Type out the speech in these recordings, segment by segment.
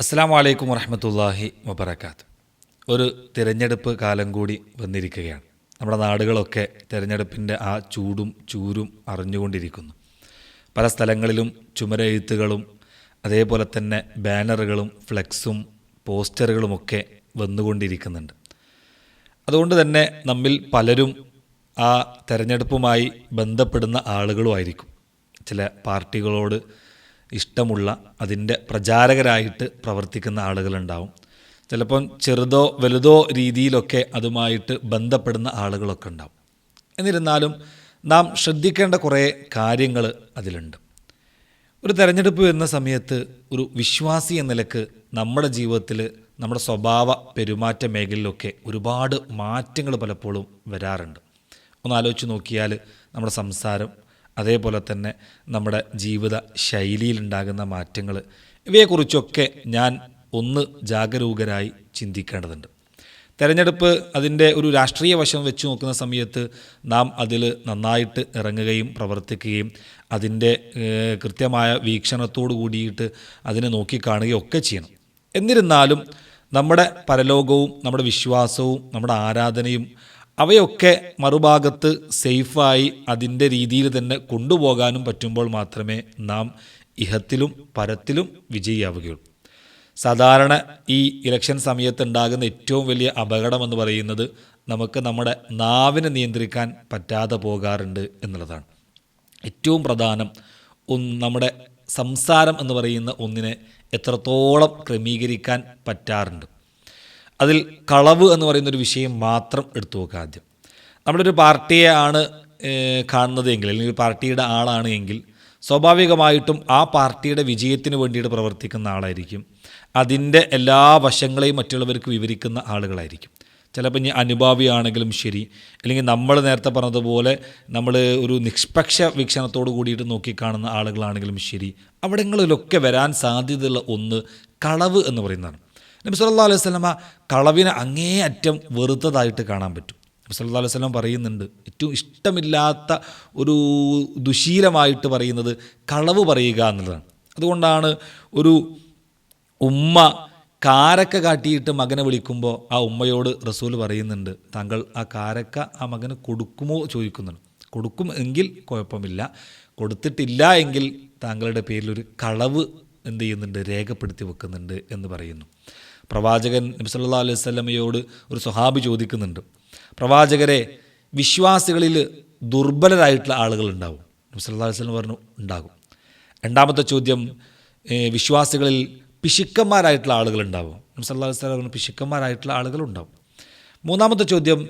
അസ്സാം വലൈക്കും വറഹമത്തല്ലാഹി വബർക്കാത്ത് ഒരു തിരഞ്ഞെടുപ്പ് കാലം കൂടി വന്നിരിക്കുകയാണ്. നമ്മുടെ നാടുകളൊക്കെ തിരഞ്ഞെടുപ്പിന്റെ ആ ചൂടും ചൂരും അറിഞ്ഞുകൊണ്ടിരിക്കുന്നു. പല സ്ഥലങ്ങളിലും ചുമരെഴുത്തുകളും അതേപോലെ തന്നെ ബാനറുകളും ഫ്ലെക്സും പോസ്റ്ററുകളുമൊക്കെ വന്നുകൊണ്ടിരിക്കുന്നുണ്ട്. അതുകൊണ്ട് തന്നെ നമ്മിൽ പലരും ആ തെരഞ്ഞെടുപ്പുമായി ബന്ധപ്പെടുന്ന ആളുകളുമായിരിക്കും ചില പാർട്ടികളോട് ഇഷ്ടമുള്ള അതിന്റെ പ്രചാരകരായിട്ട് പ്രവർത്തിക്കുന്ന ആളുകളുണ്ടാവും. ചിലപ്പം ചെറുതോ വലുതോ രീതിയിലൊക്കെ അതുമായിട്ട് ബന്ധപ്പെടുന്ന ആളുകളൊക്കെ ഉണ്ടാവും. എന്നിരുന്നാലും നാം ശ്രദ്ധിക്കേണ്ട കുറേ കാര്യങ്ങൾ അതിലുണ്ട്. ഒരു തെരഞ്ഞെടുപ്പ് വരുന്ന സമയത്ത് ഒരു വിശ്വാസി എന്ന നിലയ്ക്ക് നമ്മുടെ ജീവിതത്തിൽ നമ്മുടെ സ്വഭാവ പെരുമാറ്റ മേഖലയിലൊക്കെ ഒരുപാട് മാറ്റങ്ങൾ പലപ്പോഴും വരാറുണ്ട്. ഒന്ന് ആലോചിച്ച് നോക്കിയാൽ നമ്മുടെ സംസാരം അതേപോലെ തന്നെ നമ്മുടെ ജീവിത ശൈലിയിലുണ്ടാകുന്ന മാറ്റങ്ങൾ ഇവയെക്കുറിച്ചൊക്കെ ഞാൻ ഒന്ന് ജാഗരൂകരായി ചിന്തിക്കേണ്ടതുണ്ട്. തെരഞ്ഞെടുപ്പ് അതിന്റെ ഒരു രാഷ്ട്രീയ വശം വെച്ച് നോക്കുന്ന സമയത്ത് നാം അതിൽ നന്നായിട്ട് ഇറങ്ങുകയും പ്രവർത്തിക്കുകയും അതിന്റെ കൃത്യമായ വീക്ഷണത്തോടു കൂടിയിട്ട് അതിനെ നോക്കിക്കാണുകയും ഒക്കെ ചെയ്യണം. എന്നിരുന്നാലും നമ്മുടെ പരലോകവും നമ്മുടെ വിശ്വാസവും നമ്മുടെ ആരാധനയും അവയൊക്കെ മറുഭാഗത്ത് സേഫായി അതിന്റെ രീതിയിൽ തന്നെ കൊണ്ടുപോകാനും പറ്റുമ്പോൾ മാത്രമേ നാം ഇഹത്തിലും പരത്തിലും വിജയിയാവുകയുള്ളൂ. സാധാരണ ഈ ഇലക്ഷൻ സമയത്ത് ഉണ്ടാകുന്ന ഏറ്റവും വലിയ അപകടമെന്ന് പറയുന്നത് നമുക്ക് നമ്മുടെ നാവിനെ നിയന്ത്രിക്കാൻ പറ്റാതെ പോകാറുണ്ട് എന്നുള്ളതാണ്. ഏറ്റവും പ്രധാനം നമ്മുടെ സംസാരം എന്ന് പറയുന്ന ഒന്നിനെ എത്രത്തോളം ക്രമീകരിക്കാൻ പറ്റാറുണ്ട്. അതിൽ കളവ് എന്ന് പറയുന്നൊരു വിഷയം മാത്രം എടുത്തു നോക്കുക ആദ്യം. നമ്മുടെ ഒരു പാർട്ടിയെ ആണ് കാണുന്നതെങ്കിൽ അല്ലെങ്കിൽ പാർട്ടിയുടെ ആളാണ് എങ്കിൽ സ്വാഭാവികമായിട്ടും ആ പാർട്ടിയുടെ വിജയത്തിന് വേണ്ടിയിട്ട് പ്രവർത്തിക്കുന്ന ആളായിരിക്കും. അതിന്റെ എല്ലാ വശങ്ങളെയും മറ്റുള്ളവർക്ക് വിവരിക്കുന്ന ആളുകളായിരിക്കും. ചിലപ്പോൾ ഇനി അനുഭാവിയാണെങ്കിലും ശരി. അല്ലെങ്കിൽ നമ്മൾ നേരത്തെ പറഞ്ഞതുപോലെ നമ്മൾ ഒരു നിഷ്പക്ഷ വീക്ഷണത്തോട് കൂടിയിട്ട് നോക്കിക്കാണുന്ന ആളുകളാണെങ്കിലും ശരി. അവിടങ്ങളിലൊക്കെ വരാൻ സാധ്യതയുള്ള ഒന്ന് കളവ് എന്ന് പറയുന്നതാണ്. നബി സല്ലാ അലൈഹി വസല്ലമ കളവിനെ അങ്ങേയറ്റം വെറുത്തതായിട്ട് കാണാൻ പറ്റും. നബി സല്ലാ അലൈഹി സ്വലം പറയുന്നുണ്ട് ഏറ്റവും ഇഷ്ടമില്ലാത്ത ഒരു ദുശീലമായിട്ട് പറയുന്നത് കളവ് പറയുക എന്നുള്ളതാണ്. അതുകൊണ്ടാണ് ഒരു ഉമ്മ കാരക്ക കാട്ടിയിട്ട് മകനെ വിളിക്കുമ്പോൾ ആ ഉമ്മയോട് റസൂൽ പറയുന്നുണ്ട് താങ്കൾ ആ കാരക്ക ആ മകന് കൊടുക്കുമോ ചോദിക്കുന്നുണ്ട്. കൊടുക്കും എങ്കിൽ കുഴപ്പമില്ല. കൊടുത്തിട്ടില്ല എങ്കിൽ താങ്കളുടെ പേരിലൊരു കളവ് എന്ത് ചെയ്യുന്നുണ്ട്? രേഖപ്പെടുത്തി വെക്കുന്നുണ്ട് എന്ന് പറയുന്നു. പ്രവാചകൻ നബി സല്ലല്ലാഹു അലൈഹി സ്വലമയോട് ഒരു സ്വഹാബി ചോദിക്കുന്നുണ്ട്. പ്രവാചകരെ വിശ്വാസികളിൽ ദുർബലരായിട്ടുള്ള ആളുകൾ ഉണ്ടാവും. നബി സല്ലല്ലാഹു അലൈഹി സ്വലം പറഞ്ഞു ഉണ്ടാകും. രണ്ടാമത്തെ ചോദ്യം വിശ്വാസികളിൽ പിശുക്കന്മാരായിട്ടുള്ള ആളുകൾ ഉണ്ടാവും. നബി സല്ലല്ലാഹു അലൈഹി സ്വലം പറഞ്ഞു പിശുക്കന്മാരായിട്ടുള്ള ആളുകൾ ഉണ്ടാവും. മൂന്നാമത്തെ ചോദ്യം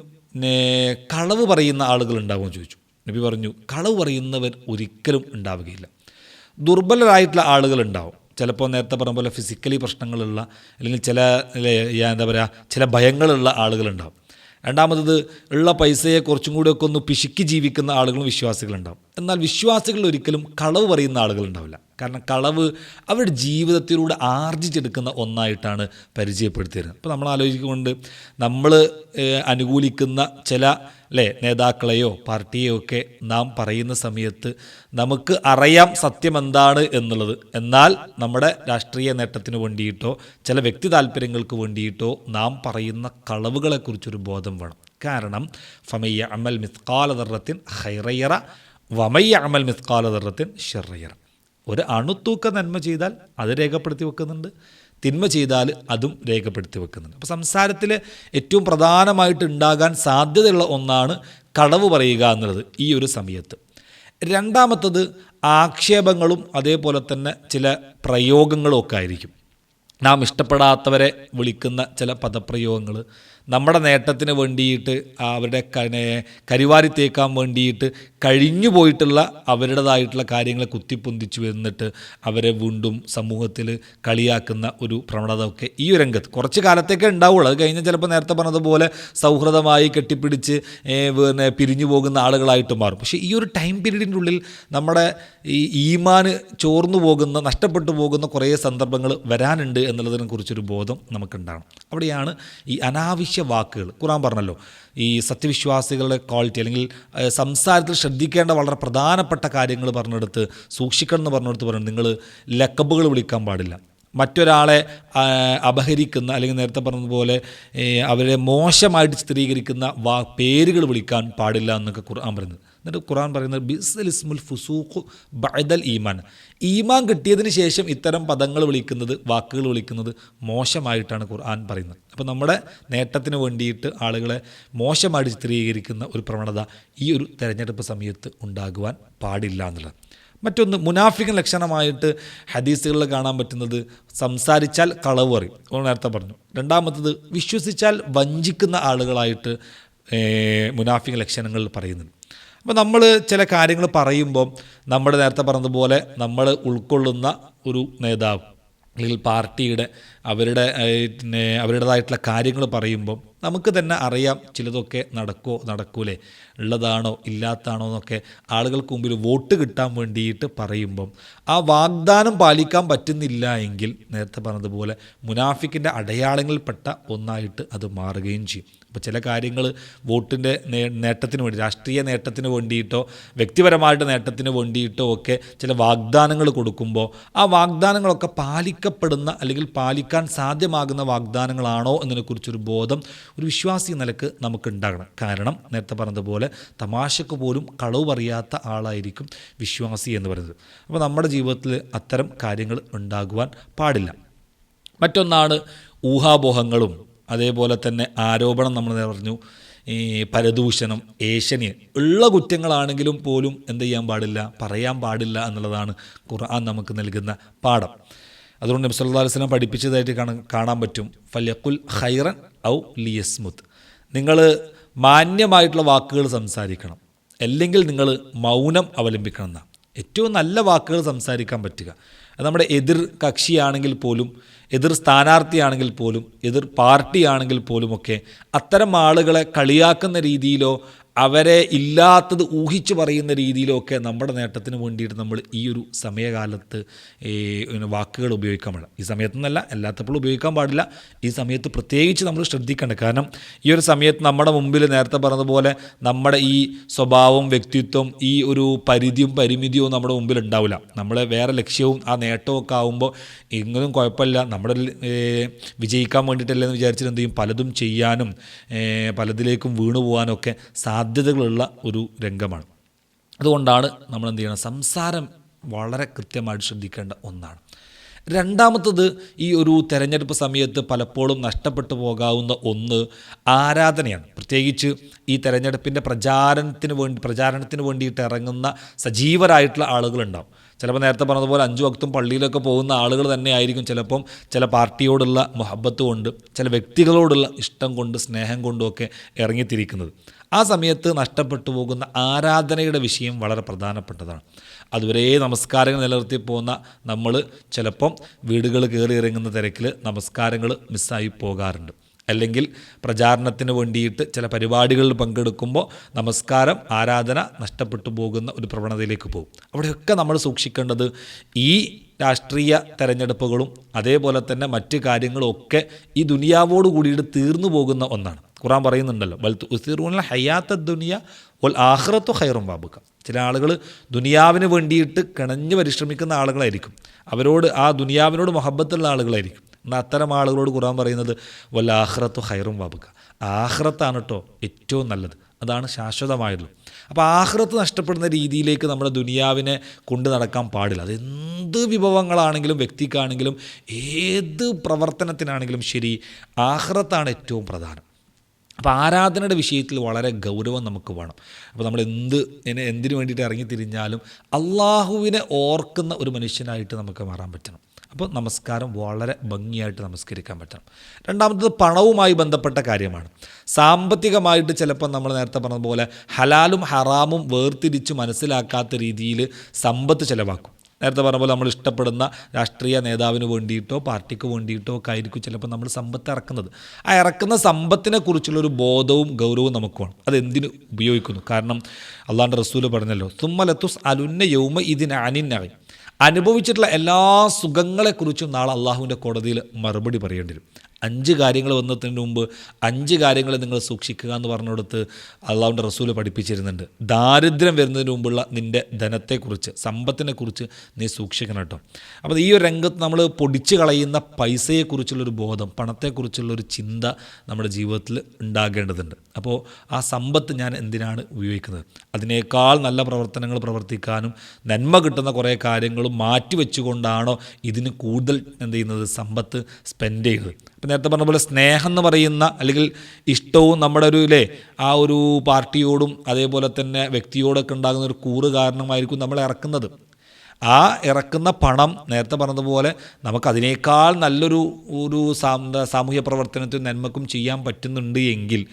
കളവ് പറയുന്ന ആളുകൾ ഉണ്ടാവുമെന്ന് ചോദിച്ചു. നബി പറഞ്ഞു കളവ് പറയുന്നവർ ഒരിക്കലും ഉണ്ടാവുകയില്ല. ദുർബലരായിട്ടുള്ള ആളുകൾ ഉണ്ടാവും. ചിലപ്പോൾ നേരത്തെ പറഞ്ഞ പോലെ ഫിസിക്കലി പ്രശ്നങ്ങളുള്ള അല്ലെങ്കിൽ ചില എന്താ പറയുക ചില ഭയങ്ങളുള്ള ആളുകളുണ്ടാവും. രണ്ടാമത്തത് ഉള്ള പൈസയെ കുറച്ചും കൂടിയൊക്കെ ഒന്ന് പിശുക്കി ജീവിക്കുന്ന ആളുകളും വിശ്വാസികളുണ്ടാവും. എന്നാൽ വിശ്വാസികൾ ഒരിക്കലും കളവ് പറയുന്ന ആളുകളുണ്ടാവില്ല. കാരണം കളവ് അവരുടെ ജീവിതത്തിലൂടെ ആർജിച്ചെടുക്കുന്ന ഒന്നായിട്ടാണ് പരിചയപ്പെടുത്തിയിരുന്നത്. അപ്പോൾ നമ്മൾ ആലോചിക്കുന്നുണ്ട് നമ്മൾ അനുകൂലിക്കുന്ന ചില അല്ലേ നേതാക്കളെയോ പാർട്ടിയെയോ ഒക്കെ നാം പറയുന്ന സമയത്ത് നമുക്ക് അറിയാം സത്യം എന്താണ് എന്നുള്ളത്. എന്നാൽ നമ്മുടെ രാഷ്ട്രീയ നേട്ടത്തിന് വേണ്ടിയിട്ടോ ചില വ്യക്തി താല്പര്യങ്ങൾക്ക് വേണ്ടിയിട്ടോ നാം പറയുന്ന കളവുകളെക്കുറിച്ചൊരു ബോധം വേണം. കാരണം ഫമയ്യ അമൽ മിസ്കാലതറത്തിൻ ഹൈറയറ വമയ്യ അമൽ മിസ്കാലതറത്തിൻ ഷെറയറ ഒരു അണുത്തൂക്ക നന്മ ചെയ്താൽ അത് രേഖപ്പെടുത്തി വെക്കുന്നുണ്ട്. തിന്മ ചെയ്താൽ അതും രേഖപ്പെടുത്തി വെക്കുന്നുണ്ട്. അപ്പോൾ സംസാരത്തിൽ ഏറ്റവും പ്രധാനമായിട്ട് ഉണ്ടാകാൻ സാധ്യതയുള്ള ഒന്നാണ് കടവ് പറയുക എന്നുള്ളത് ഈ ഒരു സമയത്ത്. രണ്ടാമത്തത് ആക്ഷേപങ്ങളും അതേപോലെ തന്നെ ചില പ്രയോഗങ്ങളും ഒക്കെ ആയിരിക്കും. നാം ഇഷ്ടപ്പെടാത്തവരെ വിളിക്കുന്ന ചില പദപ്രയോഗങ്ങൾ നമ്മുടെ നേട്ടത്തിന് വേണ്ടിയിട്ട് അവരുടെ കരിവാരി തേക്കാൻ വേണ്ടിയിട്ട് കഴിഞ്ഞു പോയിട്ടുള്ള അവരുടേതായിട്ടുള്ള കാര്യങ്ങളെ കുത്തിപ്പൊന്തിച്ചു എന്നിട്ട് അവരെ വീണ്ടും സമൂഹത്തിൽ കളിയാക്കുന്ന ഒരു പ്രവണത ഒക്കെ ഈ രംഗത്ത് കുറച്ച് കാലത്തേക്കേ ഉണ്ടാവുള്ളൂ. അത് കഴിഞ്ഞ് ചിലപ്പോൾ നേരത്തെ പറഞ്ഞതുപോലെ സൗഹൃദമായി കെട്ടിപ്പിടിച്ച് പിന്നെ പിരിഞ്ഞു പോകുന്ന ആളുകളായിട്ട് മാറും. പക്ഷേ ഈ ഒരു ടൈം പീരീഡിന്റെ ഉള്ളിൽ നമ്മുടെ ഈ ഈമാന് ചോർന്നു പോകുന്ന നഷ്ടപ്പെട്ടു പോകുന്ന കുറേ സന്ദർഭങ്ങൾ വരാനുണ്ട് എന്നുള്ളതിനെ കുറിച്ചൊരു ബോധം നമുക്കുണ്ടാകണം അവിടെയാണ് ഈ അനാവശ്യ വാക്കുകൾ. ഖുറാൻ പറഞ്ഞല്ലോ ഈ സത്യവിശ്വാസികളുടെ ക്വാളിറ്റി അല്ലെങ്കിൽ സംസാരത്തിൽ ശ്രദ്ധിക്കേണ്ട വളരെ പ്രധാനപ്പെട്ട കാര്യങ്ങൾ പറഞ്ഞെടുത്ത് സൂക്ഷിക്കണം എന്ന് പറഞ്ഞെടുത്ത് പറഞ്ഞു നിങ്ങൾ ലക്കബുകൾ വിളിക്കാൻ പാടില്ല. മറ്റൊരാളെ അപഹരിക്കുന്ന അല്ലെങ്കിൽ നേരത്തെ പറഞ്ഞതുപോലെ അവരെ മോശമായിട്ട് ചിത്രീകരിക്കുന്ന വാ പേരുകൾ വിളിക്കാൻ പാടില്ല എന്നൊക്കെ ഖുർആൻ പറയുന്നത്. എന്നിട്ട് ഖുറാൻ പറയുന്നത് ബിസ്ലിസ്മുൽ ഫുസൂഖു ബഅദൽ ഈമാൻ. ഈമാൻ കിട്ടിയതിന് ശേഷം ഇത്തരം പദങ്ങൾ വിളിക്കുന്നത് വാക്കുകൾ വിളിക്കുന്നത് മോശമായിട്ടാണ് ഖുർആൻ പറയുന്നത്. അപ്പോൾ നമ്മുടെ നേട്ടത്തിന് വേണ്ടിയിട്ട് ആളുകളെ മോശമായിട്ട് ചിത്രീകരിക്കുന്ന ഒരു പ്രവണത ഈ ഒരു തെരഞ്ഞെടുപ്പ് സമയത്ത് ഉണ്ടാകുവാൻ പാടില്ല എന്നുള്ളത്. മറ്റൊന്ന് മുനാഫിക്കൻ ലക്ഷണമായിട്ട് ഹദീസുകളിൽ കാണാൻ പറ്റുന്നത് സംസാരിച്ചാൽ കളവ് പറയും. നേരത്തെ പറഞ്ഞു. രണ്ടാമത്തത് വിശ്വസിച്ചാൽ വഞ്ചിക്കുന്ന ആളുകളായിട്ട് മുനാഫിക്കൻ ലക്ഷണങ്ങൾ പറയുന്നുണ്ട്. അപ്പോൾ നമ്മൾ ചില കാര്യങ്ങൾ പറയുമ്പോൾ നമ്മുടെ നേരത്തെ പറഞ്ഞതുപോലെ നമ്മൾ ഉൾക്കൊള്ളുന്ന ഒരു നേതാവ് അല്ലെങ്കിൽ പാർട്ടിയുടെ അവരുടെ അവരുടേതായിട്ടുള്ള കാര്യങ്ങൾ പറയുമ്പം നമുക്ക് തന്നെ അറിയാം ചിലതൊക്കെ നടക്കുമോ നടക്കൂലേ? ഉള്ളതാണോ ഇല്ലാത്താണോ എന്നൊക്കെ ആളുകൾക്ക് മുമ്പിൽ വോട്ട് കിട്ടാൻ വേണ്ടിയിട്ട് പറയുമ്പം ആ വാഗ്ദാനം പാലിക്കാൻ പറ്റുന്നില്ല എങ്കിൽ നേരത്തെ പറഞ്ഞതുപോലെ മുനാഫിക്കിന്റെ അടയാളങ്ങളിൽപ്പെട്ട ഒന്നായിട്ട് അത് മാറുകയും ചെയ്യും. അപ്പോൾ ചില കാര്യങ്ങൾ വോട്ടിന്റെ നേട്ടത്തിന് വേണ്ടി രാഷ്ട്രീയ നേട്ടത്തിന് വേണ്ടിയിട്ടോ വ്യക്തിപരമായിട്ട് നേട്ടത്തിന് വേണ്ടിയിട്ടോ ഒക്കെ ചില വാഗ്ദാനങ്ങൾ കൊടുക്കുമ്പോൾ ആ വാഗ്ദാനങ്ങളൊക്കെ പാലിക്കപ്പെടുന്ന അല്ലെങ്കിൽ പാലിക്കാൻ സാധ്യമാകുന്ന വാഗ്ദാനങ്ങളാണോ എന്നതിനെക്കുറിച്ചൊരു ബോധം ഒരു വിശ്വാസി നിലയ്ക്ക് നമുക്ക് ഉണ്ടാകണം കാരണം നേരത്തെ പറഞ്ഞതുപോലെ തമാശക്ക് പോലും കളവ് പറയാത്ത ആളായിരിക്കും വിശ്വാസി എന്ന് പറയുന്നത്. അപ്പോൾ നമ്മുടെ ജീവിതത്തിൽ അത്തരം കാര്യങ്ങൾ ഉണ്ടാകുവാൻ പാടില്ല. മറ്റൊന്നാണ് ഊഹാപോഹങ്ങളും. അതേപോലെ തന്നെ ആരോപണം നമ്മൾ പറഞ്ഞു. ഈ പരദൂഷണം ഏഷ്യൻ ഉള്ള കുറ്റങ്ങളാണെങ്കിലും പോലും എന്ത് ചെയ്യാൻ പാടില്ല പറയാൻ പാടില്ല എന്നുള്ളതാണ് ഖുർആൻ നമുക്ക് നൽകുന്ന പാഠം. അതുകൊണ്ട് നബി സല്ലല്ലാഹു അലൈഹി പഠിപ്പിച്ചതായിട്ട് കാണാൻ പറ്റും. ഫലഖുൽ ഖൈറൻ ഔ ലിയസ്മുത്ത് നിങ്ങൾ മാന്യമായിട്ടുള്ള വാക്കുകൾ സംസാരിക്കണം. അല്ലെങ്കിൽ നിങ്ങൾ മൗനം അവലംബിക്കണം എന്നാണ് ഏറ്റവും നല്ല വാക്കുകൾ സംസാരിക്കാൻ പറ്റുക. അത് നമ്മുടെ എതിർ കക്ഷിയാണെങ്കിൽ പോലും എതിർ സ്ഥാനാർത്ഥിയാണെങ്കിൽ പോലും എതിർ പാർട്ടിയാണെങ്കിൽ പോലുമൊക്കെ അത്തരം ആളുകളെ കളിയാക്കുന്ന രീതിയിലോ അവരെ ഇല്ലാത്തത് ഊഹിച്ചു പറയുന്ന രീതിയിലൊക്കെ നമ്മുടെ നേട്ടത്തിന് വേണ്ടിയിട്ട് നമ്മൾ ഈ ഒരു സമയകാലത്ത് ഈ വാക്കുകൾ ഉപയോഗിക്കാൻ പാടില്ല. ഈ സമയത്തൊന്നല്ല എല്ലാത്തപ്പോഴും ഉപയോഗിക്കാൻ പാടില്ല. ഈ സമയത്ത് പ്രത്യേകിച്ച് നമ്മൾ ശ്രദ്ധിക്കേണ്ട. കാരണം ഈ ഒരു സമയത്ത് നമ്മുടെ മുമ്പിൽ നേരത്തെ പറഞ്ഞതുപോലെ നമ്മുടെ ഈ സ്വഭാവം വ്യക്തിത്വം ഈ ഒരു പരിധിയും പരിമിതിയും നമ്മുടെ മുമ്പിൽ ഉണ്ടാവില്ല. നമ്മളെ വേറെ ലക്ഷ്യവും ആ നേട്ടമൊക്കെ ആകുമ്പോൾ എങ്ങനും കുഴപ്പമില്ല. നമ്മുടെ വിജയിക്കാൻ വേണ്ടിയിട്ടല്ലേ എന്ന് വിചാരിച്ചിട്ട് എന്ത് ചെയ്യും? പലതും ചെയ്യാനും പലതിലേക്കും വീണു പോകാനൊക്കെ ഒക്കെ സാധ്യതകളുള്ള ഒരു രംഗമാണ്. അതുകൊണ്ടാണ് നമ്മൾ എന്ത് ചെയ്യണം സംസാരം വളരെ കൃത്യമായിട്ട് ശ്രദ്ധിക്കേണ്ട ഒന്നാണ്. രണ്ടാമത്തത് ഈ ഒരു തെരഞ്ഞെടുപ്പ് സമയത്ത് പലപ്പോഴും നഷ്ടപ്പെട്ടു പോകാവുന്ന ഒന്ന് ആരാധനയാണ്. പ്രത്യേകിച്ച് ഈ തെരഞ്ഞെടുപ്പിന്റെ പ്രചാരണത്തിന് വേണ്ടി പ്രചാരണത്തിന് വേണ്ടിയിട്ട് ഇറങ്ങുന്ന സജീവരായിട്ടുള്ള ആളുകളുണ്ടാവും. ചിലപ്പോൾ നേരത്തെ പറഞ്ഞതുപോലെ അഞ്ചു വക്തും പള്ളിയിലൊക്കെ പോകുന്ന ആളുകൾ തന്നെ ആയിരിക്കും ചിലപ്പം ചില പാർട്ടിയോടുള്ള മുഹബത്ത് കൊണ്ട് ചില വ്യക്തികളോടുള്ള ഇഷ്ടം കൊണ്ട് സ്നേഹം കൊണ്ടുമൊക്കെ ഇറങ്ങിത്തിരിക്കുന്നത്. ആ സമയത്ത് നഷ്ടപ്പെട്ടു പോകുന്ന ആരാധനയുടെ വിഷയം വളരെ പ്രധാനപ്പെട്ടതാണ്. അതുവരെ നമസ്കാരങ്ങൾ നിലനിർത്തി പോകുന്ന നമ്മൾ ചിലപ്പം വീടുകൾ കയറി ഇറങ്ങുന്ന തിരക്കിൽ നമസ്കാരങ്ങൾ മിസ്സായി പോകാറുണ്ട്. അല്ലെങ്കിൽ പ്രചാരണത്തിന് വേണ്ടിയിട്ട് ചില പരിപാടികളിൽ പങ്കെടുക്കുമ്പോൾ നമസ്കാരം ആരാധന നഷ്ടപ്പെട്ടു പോകുന്ന ഒരു പ്രവണതയിലേക്ക് പോകും. അവിടെയൊക്കെ നമ്മൾ സൂക്ഷിക്കേണ്ടത് ഈ രാഷ്ട്രീയ തെരഞ്ഞെടുപ്പുകളും അതേപോലെ തന്നെ മറ്റ് കാര്യങ്ങളൊക്കെ ഈ ദുനിയാവോട് കൂടിയിട്ട് തീർന്നു പോകുന്ന ഒന്നാണ്. ഖുറാൻ പറയുന്നുണ്ടല്ലോ വൽത്ത് ഉസിറൂന ഹയാത്ത ദുനിയ ഒൽ ആഹ്റത്തു ഹൈറും ബാബുക്ക. ചില ആളുകൾ ദുനിയാവിന് വേണ്ടിയിട്ട് കിണഞ്ഞ് പരിശ്രമിക്കുന്ന ആളുകളായിരിക്കും. അവരോട് ആ ദുനിയാവിനോട് മൊഹബത്തുള്ള ആളുകളായിരിക്കും. എന്നാൽ അത്തരം ആളുകളോട് ഖുറാൻ പറയുന്നത് വല്ല ആഹ്റത്ത് ഹൈറും വാബുക്ക ആഹ്റത്താണ് കേട്ടോ ഏറ്റവും നല്ലത്. അതാണ് ശാശ്വതമായിട്ടുള്ളത് അപ്പോൾ ആഹ്റത്ത് നഷ്ടപ്പെടുന്ന രീതിയിലേക്ക് നമ്മുടെ ദുനിയാവിനെ കൊണ്ട് നടക്കാൻ പാടില്ല. അത് എന്ത് വിഭവങ്ങളാണെങ്കിലും വ്യക്തിക്കാണെങ്കിലും ഏത് പ്രവർത്തനത്തിനാണെങ്കിലും ശരി ആഹ്റത്താണ് ഏറ്റവും പ്രധാനം. അപ്പോൾ ആരാധനയുടെ വിഷയത്തിൽ വളരെ ഗൗരവം നമുക്ക് വേണം. അപ്പോൾ നമ്മൾ എന്ത് എന്തിനു വേണ്ടിയിട്ട് ഇറങ്ങിത്തിരിഞ്ഞാലും അള്ളാഹുവിനെ ഓർക്കുന്ന ഒരു മനുഷ്യനായിട്ട് നമുക്ക് മാറാൻ പറ്റണം. അപ്പോൾ നമസ്കാരം വളരെ ഭംഗിയായിട്ട് നമസ്കരിക്കാൻ പറ്റണം. രണ്ടാമത്തത് പണവുമായി ബന്ധപ്പെട്ട കാര്യമാണ്. സാമ്പത്തികമായിട്ട് ചിലപ്പോൾ നമ്മൾ നേരത്തെ പറഞ്ഞതുപോലെ ഹലാലും ഹറാമും വേർതിരിച്ച് മനസ്സിലാക്കാത്ത രീതിയിൽ സമ്പത്ത് ചിലവാക്കും. നേരത്തെ പറഞ്ഞ പോലെ നമ്മൾ ഇഷ്ടപ്പെടുന്ന രാഷ്ട്രീയ നേതാവിന് വേണ്ടിയിട്ടോ പാർട്ടിക്ക് വേണ്ടിയിട്ടോ ഒക്കെ ആയിരിക്കും ചിലപ്പോൾ നമ്മൾ സമ്പത്ത് ഇറക്കുന്നത്. ആ ഇറക്കുന്ന സമ്പത്തിനെ കുറിച്ചുള്ളൊരു ബോധവും ഗൗരവവും നമുക്ക് വേണം. അത് ഉപയോഗിക്കുന്നു? കാരണം അള്ളാണ്ട് റസൂൽ പറഞ്ഞല്ലോ സുമ്മലത്തുസ് അലുന്ന യൗമ ഇതിന് അനിന്നവൻ അനുഭവിച്ചിട്ടുള്ള എല്ലാ സുഖങ്ങളെക്കുറിച്ചും നാളെ അള്ളാഹുവിന്റെ കോടതിയിൽ മറുപടി പറയേണ്ടി വരും. അഞ്ച് കാര്യങ്ങൾ വന്നതിന് മുമ്പ് അഞ്ച് കാര്യങ്ങൾ നിങ്ങൾ സൂക്ഷിക്കുക എന്ന് പറഞ്ഞുകൊടുത്ത് അള്ളാഹുന്റെ റസൂൽ പഠിപ്പിച്ചിരുന്നുണ്ട്. ദാരിദ്ര്യം വരുന്നതിന് മുമ്പുള്ള നിന്റെ ധനത്തെക്കുറിച്ച് സമ്പത്തിനെക്കുറിച്ച് നീ സൂക്ഷിക്കണം കേട്ടോ. അപ്പോൾ ഈ ഒരു രംഗത്ത് നമ്മൾ പൊടിച്ച് കളയുന്ന പൈസയെക്കുറിച്ചുള്ളൊരു ബോധം പണത്തെക്കുറിച്ചുള്ളൊരു ചിന്ത നമ്മുടെ ജീവിതത്തിൽ ഉണ്ടാകേണ്ടതുണ്ട്. അപ്പോൾ ആ സമ്പത്ത് ഞാൻ എന്തിനാണ് ഉപയോഗിക്കുന്നത്? അതിനേക്കാൾ നല്ല പ്രവർത്തനങ്ങൾ പ്രവർത്തിക്കാനും നന്മ കിട്ടുന്ന കുറേ കാര്യങ്ങളും മാറ്റി വെച്ചുകൊണ്ടാണോ ഇതിന് കൂടുതൽ എന്ത് ചെയ്യുന്നത്? സമ്പത്ത് സ്പെൻഡ് ചെയ്യുന്നത്. ഇപ്പം നേരത്തെ പറഞ്ഞ പോലെ സ്നേഹം എന്ന് പറയുന്ന അല്ലെങ്കിൽ ഇഷ്ടവും നമ്മുടെ ഒരു ഇല്ലേ ആ ഒരു പാർട്ടിയോടും അതേപോലെ തന്നെ വ്യക്തിയോടൊക്കെ ഉണ്ടാകുന്ന ഒരു കൂറ് കാരണമായിരിക്കും നമ്മൾ ഇറക്കുന്നത്. ആ ഇറക്കുന്ന പണം നേരത്തെ പറഞ്ഞതുപോലെ നമുക്കതിനേക്കാൾ നല്ലൊരു ഒരു സാമൂഹ്യ പ്രവർത്തനത്തിനും നന്മക്കും ചെയ്യാൻ പറ്റുന്നുണ്ട് എങ്കിൽ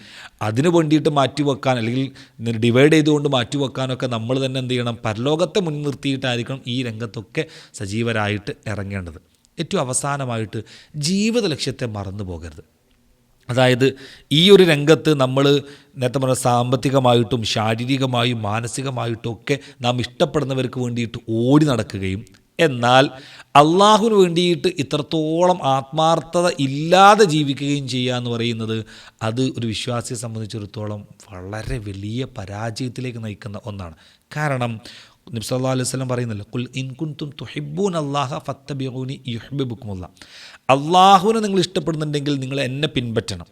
അതിന് വേണ്ടിയിട്ട് മാറ്റിവെക്കാൻ അല്ലെങ്കിൽ ഡിവൈഡ് ചെയ്തുകൊണ്ട് മാറ്റിവെക്കാനൊക്കെ നമ്മൾ തന്നെ എന്ത് ചെയ്യണം? പരലോകത്തെ മുൻനിർത്തിയിട്ടായിരിക്കണം ഈ രംഗത്തൊക്കെ സജീവരായിട്ട് ഇറങ്ങേണ്ടത്. ഏറ്റവും അവസാനമായിട്ട് ജീവിത ലക്ഷ്യത്തെ മറന്നു പോകരുത്. അതായത് ഈ ഒരു രംഗത്ത് നമ്മൾ നേരത്തെ പറഞ്ഞ സാമ്പത്തികമായിട്ടും ശാരീരികമായും മാനസികമായിട്ടും ഒക്കെ നാം ഇഷ്ടപ്പെടുന്നവർക്ക് വേണ്ടിയിട്ട് ഓടി നടക്കുകയും എന്നാൽ അള്ളാഹുവിന് വേണ്ടിയിട്ട് ഇത്രത്തോളം ആത്മാർത്ഥത ഇല്ലാതെ ജീവിക്കുകയും ചെയ്യുക എന്ന് പറയുന്നത് അത് ഒരു വിശ്വാസിയെ സംബന്ധിച്ചിടത്തോളം വളരെ വലിയ പരാജയത്തിലേക്ക് നയിക്കുന്ന ഒന്നാണ്. കാരണം നബ്സല്ലാ അലൈഹി സ്വലം പറയുന്നില്ല കുൽ ഇൻകുന്തും തുഹിബൂൻ അള്ളാഹ ഫത്തബിഹൂനി യുഹബിബുക്കുമുള്ള അള്ളാഹുവിനെ നിങ്ങൾ ഇഷ്ടപ്പെടുന്നുണ്ടെങ്കിൽ നിങ്ങൾ എന്നെ പിൻപറ്റണം.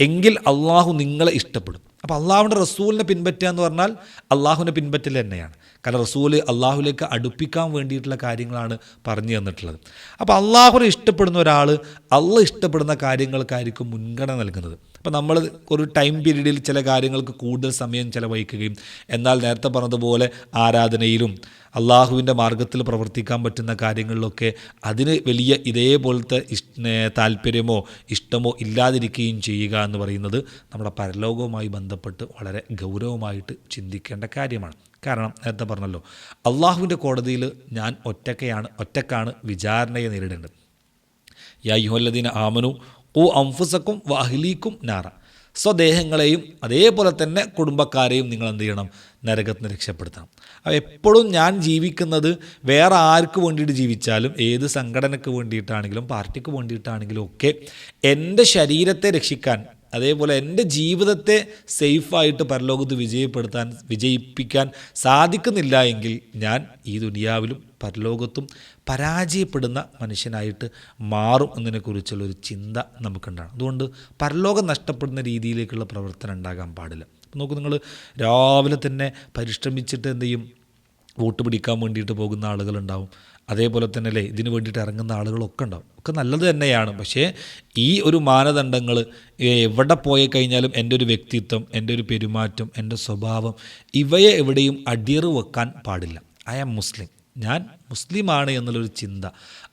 എങ്കിൽ അള്ളാഹു നിങ്ങളെ ഇഷ്ടപ്പെടും. അപ്പോൾ അള്ളാഹുവിന്റെ റസൂലിനെ പിൻപറ്റുക എന്ന് പറഞ്ഞാൽ അള്ളാഹുവിനെ പിൻപറ്റൽ തന്നെയാണ്. കാരണം റസൂൽ അള്ളാഹുലേക്ക് അടുപ്പിക്കാൻ വേണ്ടിയിട്ടുള്ള കാര്യങ്ങളാണ് പറഞ്ഞു തന്നിട്ടുള്ളത്. അപ്പോൾ അള്ളാഹുനെ ഇഷ്ടപ്പെടുന്ന ഒരാൾ അള്ള ഇഷ്ടപ്പെടുന്ന കാര്യങ്ങൾക്കായിരിക്കും മുൻഗണന നൽകുന്നത്. അപ്പോൾ നമ്മൾ ഒരു ടൈം പീരീഡിൽ ചില കാര്യങ്ങൾക്ക് കൂടുതൽ സമയം ചിലവഴിക്കുകയും എന്നാൽ നേരത്തെ പറഞ്ഞതുപോലെ ആരാധനയിലും അള്ളാഹുവിന്റെ മാർഗത്തിൽ പ്രവർത്തിക്കാൻ പറ്റുന്ന കാര്യങ്ങളിലൊക്കെ അതിന് വലിയ ഇതേപോലത്തെ താല്പര്യമോ ഇഷ്ടമോ ഇല്ലാതിരിക്കുകയും ചെയ്യുക എന്ന് പറയുന്നത് നമ്മുടെ പരലോകവുമായി ബന്ധപ്പെട്ട് വളരെ ഗൗരവമായിട്ട് ചിന്തിക്കേണ്ട കാര്യമാണ്. കാരണം നേരത്തെ പറഞ്ഞല്ലോ അള്ളാഹുവിന്റെ കോടതിയിൽ ഞാൻ ഒറ്റക്കയാണ് ഒറ്റക്കാണ് വിചാരണയെ നേരിടേണ്ടത്. യാ യുഹല്ലദീന ആമനു ഓ അംഫുസക്കും വാഹിലീക്കും നാറ. സ്വദേഹങ്ങളെയും അതേപോലെ തന്നെ കുടുംബക്കാരെയും നിങ്ങൾ എന്ത് ചെയ്യണം? നരകത്തിൽ നിന്ന് രക്ഷപ്പെടുത്തണം. അപ്പോൾ എപ്പോഴും ഞാൻ ജീവിക്കുന്നത് വേറെ ആർക്ക് വേണ്ടിയിട്ട് ജീവിച്ചാലും ഏത് സംഘടനയ്ക്ക് വേണ്ടിയിട്ടാണെങ്കിലും പാർട്ടിക്ക് വേണ്ടിയിട്ടാണെങ്കിലും ഒക്കെ എന്റെ ശരീരത്തെ രക്ഷിക്കാൻ അതേപോലെ എന്റെ ജീവിതത്തെ സേഫായിട്ട് പരലോകത്ത് വിജയപ്പെടുത്താൻ വിജയിപ്പിക്കാൻ സാധിക്കുന്നില്ല എങ്കിൽ ഞാൻ ഈ ദുനിയാവിലും പരലോകത്തും പരാജയപ്പെടുന്ന മനുഷ്യനായിട്ട് മാറും എന്നതിനെക്കുറിച്ചുള്ള ഒരു ചിന്ത നമുക്കുണ്ടാകും അതുകൊണ്ട് പരലോകം നഷ്ടപ്പെടുന്ന രീതിയിലേക്കുള്ള പ്രവർത്തനം ഉണ്ടാകാൻ പാടില്ല. നോക്കൂ നിങ്ങൾ രാവിലെ തന്നെ പരിശ്രമിച്ചിട്ട് എന്ത് ചെയ്യും? വോട്ട് പിടിക്കാൻ വേണ്ടിയിട്ട് പോകുന്ന ആളുകളുണ്ടാവും. അതേപോലെ തന്നെ അല്ലേ ഇതിന് വേണ്ടിയിട്ട് ഇറങ്ങുന്ന ആളുകളൊക്കെ ഉണ്ടാവും. ഒക്കെ നല്ലത് തന്നെയാണ്. പക്ഷേ ഈ ഒരു മാനദണ്ഡങ്ങൾ എവിടെ പോയി കഴിഞ്ഞാലും എന്റെ ഒരു വ്യക്തിത്വം എന്റെ ഒരു പെരുമാറ്റം എന്റെ സ്വഭാവം ഇവയെ എവിടെയും അടിയറ് വെക്കാൻ പാടില്ല. I am Muslim. ഞാൻ മുസ്ലിമാണ് എന്നുള്ളൊരു ചിന്ത.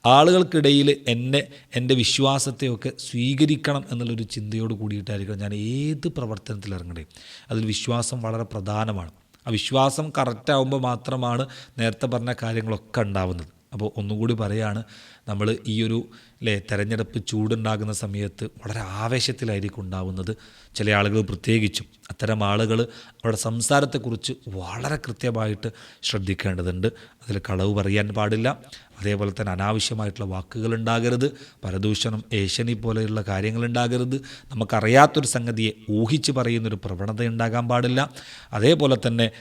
ആളുകൾക്കിടയിൽ എന്നെ എന്റെ വിശ്വാസത്തെയൊക്കെ സ്വീകരിക്കണം എന്നുള്ളൊരു ചിന്തയോട് കൂടിയിട്ടായിരിക്കണം ഞാൻ ഏത് പ്രവർത്തനത്തിൽ ഇറങ്ങണേ. അതിൽ വിശ്വാസം വളരെ പ്രധാനമാണ്. ആ വിശ്വാസം കറക്റ്റാവുമ്പോൾ മാത്രമാണ് നേരത്തെ പറഞ്ഞ കാര്യങ്ങളൊക്കെ ഉണ്ടാവുന്നത്. അപ്പോൾ ഒന്നുകൂടി പറയാണ് നമ്മൾ ഈ ഒരു അല്ലേ തെരഞ്ഞെടുപ്പ് ചൂടുണ്ടാകുന്ന സമയത്ത് വളരെ ആവേശത്തിലായിരിക്കും ഉണ്ടാവുന്നത്. ചില ആളുകൾ പ്രത്യേകിച്ചും. അത്തരം ആളുകൾ അവരുടെ സംസാരത്തെക്കുറിച്ച് വളരെ കൃത്യമായിട്ട് ശ്രദ്ധിക്കേണ്ടതുണ്ട്. അതിൽ കളവ് പറയാൻ പാടില്ല. അതേപോലെ തന്നെ അനാവശ്യമായിട്ടുള്ള വാക്കുകൾ ഉണ്ടാകരുത്. പരദൂഷണം ഏഷ്യനി പോലെയുള്ള കാര്യങ്ങൾ ഉണ്ടാകരുത്. നമുക്കറിയാത്തൊരു സംഗതിയെ ഊഹിച്ച് പറയുന്നൊരു പ്രവണത ഉണ്ടാകാൻ പാടില്ല. അതേപോലെ തന്നെ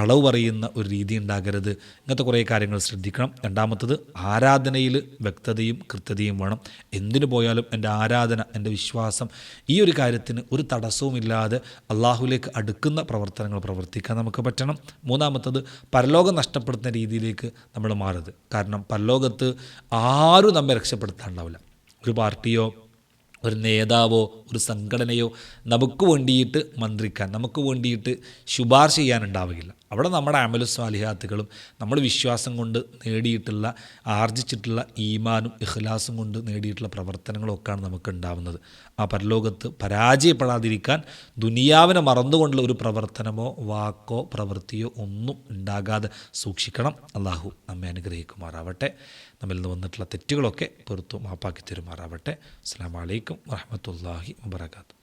കളവ് പറയുന്ന ഒരു രീതി ഉണ്ടാകരുത്. ഇങ്ങനത്തെ കുറേ കാര്യങ്ങൾ ശ്രദ്ധിക്കണം. രണ്ടാമത്തത് ആരാധനയിൽ വ്യക്തതയും കൃത്യതയും വേണം. എന്തിനു പോയാലും എന്റെ ആരാധന എന്റെ വിശ്വാസം ഈ ഒരു കാര്യത്തിന് ഒരു തടസ്സവുമില്ലാതെ അള്ളാഹുലേക്ക് അടുക്കുന്ന പ്രവർത്തനങ്ങൾ പ്രവർത്തിക്കാൻ നമുക്ക് പറ്റണം. മൂന്നാമത്തത് പരലോകം നഷ്ടപ്പെടുത്തുന്ന രീതിയിലേക്ക് നമ്മൾ മാറരുത്. കാരണം പരലോകത്ത് ആരും നമ്മെ രക്ഷപ്പെടുത്താനുണ്ടാവില്ല ഒരു പാർട്ടിയോ ഒരു നേതാവോ ഒരു സംഘടനയോ നമുക്ക് വേണ്ടിയിട്ട് മന്ത്രിക്കാൻ നമുക്ക് വേണ്ടിയിട്ട് ശുപാർശ ചെയ്യാനുണ്ടാവുകയില്ല അവിടെ നമ്മുടെ അമലു സ്വാലിഹാത്തുകളും നമ്മൾ വിശ്വാസം കൊണ്ട് നേടിയിട്ടുള്ള ആർജിച്ചിട്ടുള്ള ഈമാനും ഇഖ്ലാസും കൊണ്ട് നേടിയിട്ടുള്ള പ്രവർത്തനങ്ങളും ഒക്കെയാണ് നമുക്ക് ഉണ്ടാവുന്നത്. ആ പരലോകത്ത് പരാജയപ്പെടാതിരിക്കാൻ ദുനിയാവിനെ മറന്നുകൊണ്ടുള്ള ഒരു പ്രവർത്തനമോ വാക്കോ പ്രവൃത്തിയോ ഒന്നും ഉണ്ടാകാതെ സൂക്ഷിക്കണം. അള്ളാഹു നമ്മെ അനുഗ്രഹിക്കുമാറാവട്ടെ. നമ്മിൽ നിന്ന് വന്നിട്ടുള്ള തെറ്റുകളൊക്കെ പുറത്തു മാപ്പാക്കി തരുമാറാവട്ടെ. അസ്സാം വലൈക്കും വാഹമത്തല്ലാഹി വാബർക്കാത്തു